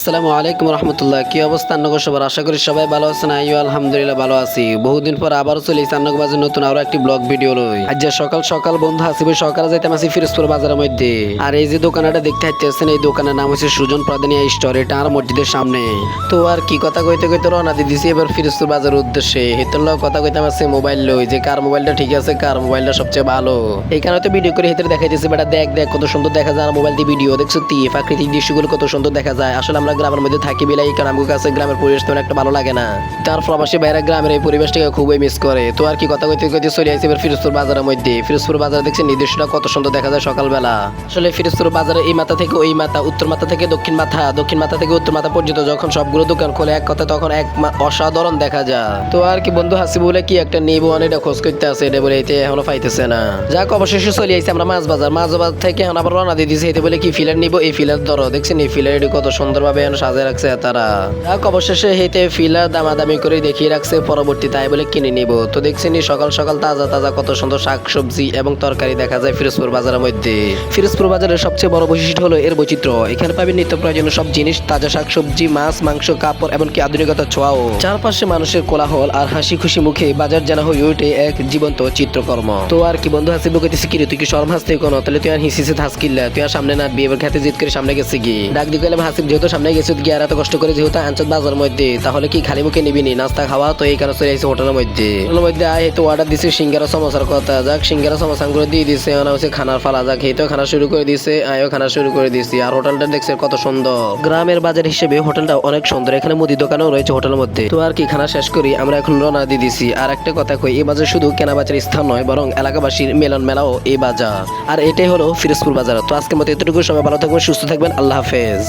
আসসালামু আলাইকুম রহমতুল্লাহ। কি অবস্থা আন্নগর সবার আশা করি সবাই ভালো আছেন আইও আলহামদুলিল্লাহ ভালো আছি। বহুদিন পর আবারও চলে এসেছি আন্নগ বাজার নতুন আরও একটি ব্লগ ভিডিও লই। আজ সকাল সকাল বন্ধু আসিবে সকালে যাইতাম আছি ফিরোজপুর বাজারের মধ্যে। আর এই যে দোকানটা দেখতে হাইতেছেন এই দোকানের নাম হচ্ছে সুজন প্রদানিয়া স্টোর, এটা আর মসজিদের সামনে। তো আর কি কথা কইতে কইতে রওনা দিয়ে দিছি এবার ফিরোজপুর বাজারের উদ্দেশ্যে। হেতর লগ কথা কইতাম আছে মোবাইল লই, যে কার মোবাইলটা ঠিক আছে, কার মোবাইলটা সবচেয়ে ভালো। কারণে তো ভিডিও করে হেতর দেখাইতেছে, বেটা দেখ দেখ কত সুন্দর দেখা যায়, আর মোবাইল দিয়ে ভিডিও দেখছ তি। প্রাকৃতিক দৃশ্যগুলো কত সুন্দর দেখা যায়। আসলে আমরা গ্রামের মধ্যে থাকি বিলাই, কারণ আমার কাছে গ্রামের পরিবেশ তেমন একটা ভালো লাগে না। তার প্রবাসী বাইরে গ্রামের এই পরিবেশটাকে খুবই মিস করে। তো আর কি কথা কইতে কইতে চলে আসি এবার ফিরোজপুর বাজারের মধ্যে। ফিরোজপুর বাজার দেখছি নির্দিষ্টটা কত সুন্দর দেখা যায় সকালবেলা। আসলে ফিরোজপুর বাজারে এই মাথা থেকে ওই মাথা, উত্তর মাথা থেকে দক্ষিণ মাথা দক্ষিণ মাথা থেকে উত্তর মাথা পর্যন্ত যখন সবগুলো দোকান খোলে, এক কথা তখন এক অসাধারণ দেখা যায়। তো আর কি বন্ধু হাসি বলে কি একটা নেব, অনেকটা খোঁজ করতে আছে, এটা বলে এতে এখনও পাইতেছে না। যাক, অবশেষে চলে আইছি আমরা মাছ বাজার। মাছ বাজার থেকে এখন আবার রওনা দিয়ে দিয়েছি, এতে বলে কি ফিলার নিবো? এই ফিলার ধরো, দেখছেন এই ফিলার এটি কত সুন্দরভাবে এখন সাজিয়ে রাখছে তারা। অবশেষে হেতে ফিলার দামাদামি করে দেখিয়ে রাখছে পরবর্তী তাই বলে কিনে নিব। তো দেখছেন সকাল সকাল তাজা তাজা কত সুন্দর শাকসবজি এবং তরকারি দেখা যায় ফিরোজপুর বাজারের মধ্যে। ফিরোজপুর বাজারের সবচেয়ে বড় বৈশিষ্ট্য হলো এর বৈচিত্র্য। এখানে পাবেন নিত্য প্রয়োজনীয় সব জিনিস, তাজা শাকসবজি, মাছ, মাংস, কাপড় এমনকি আধুনিকতা ছোঁয়াও। চারপাশে মানুষের কোলাহল আর হাসি খুশি মুখে বাজার যেন হয়ে ওঠে এক জীবন্ত চিত্রকর্ম। তো আর কি বন্ধু হাসি বকেতেছি কি রে, তুই কি শরম হাসতে কোনো? তাহলে তুই আর হিসিসে থাস কিল্লা, তুই আর সামনে না, বিয়ে খেতে জিত করে সামনে গেছে কি ডাক গেলাম হাসিব, যেহেতু সামনে গেছে গিয়ে আর এত কষ্ট করে যেহেতু আঞ্চত বাজার মধ্যে, তাহলে কি খালি মুখে নিবি নি? নাস্তা খাওয়া তো এই কারণে চলে আসছে হোটেলের মধ্যে। হোটেলের মধ্যে আয় তো অর্ডার দিছে, সিঙ্গারা সমোসার কথা। যাক, সিঙ্গারা সমোসা করে দিয়ে দিছে ওনা হচ্ছে খানার ফালা যাক। এই খানা শুরু করে দিছে, আয়ও খানা শুরু করে দিছি। আর হোটেলটা দেখছে কত সুন্দর। গ্রামের বাজার হিসেবে হোটেলটা অনেক সুন্দর। এখানে মুদি দোকানও রয়েছে হোটেলের মধ্যে। তো আর কি, খানা শেষ করি, আমরা এখন রওনা দিয়ে দিছি। আর একটা কথা কই, এই বাজার শুধু কেনা বাজার স্থান নয়, বরং এলাকাবাসীর মেলন মেলাও এই বাজার। আর এটাই হলো ফিরোজপুর বাজার। তো আজকের মতো এতটুকু। সময় ভালো থাকবেন, সুস্থ থাকবেন। আল্লাহ হাফেজ।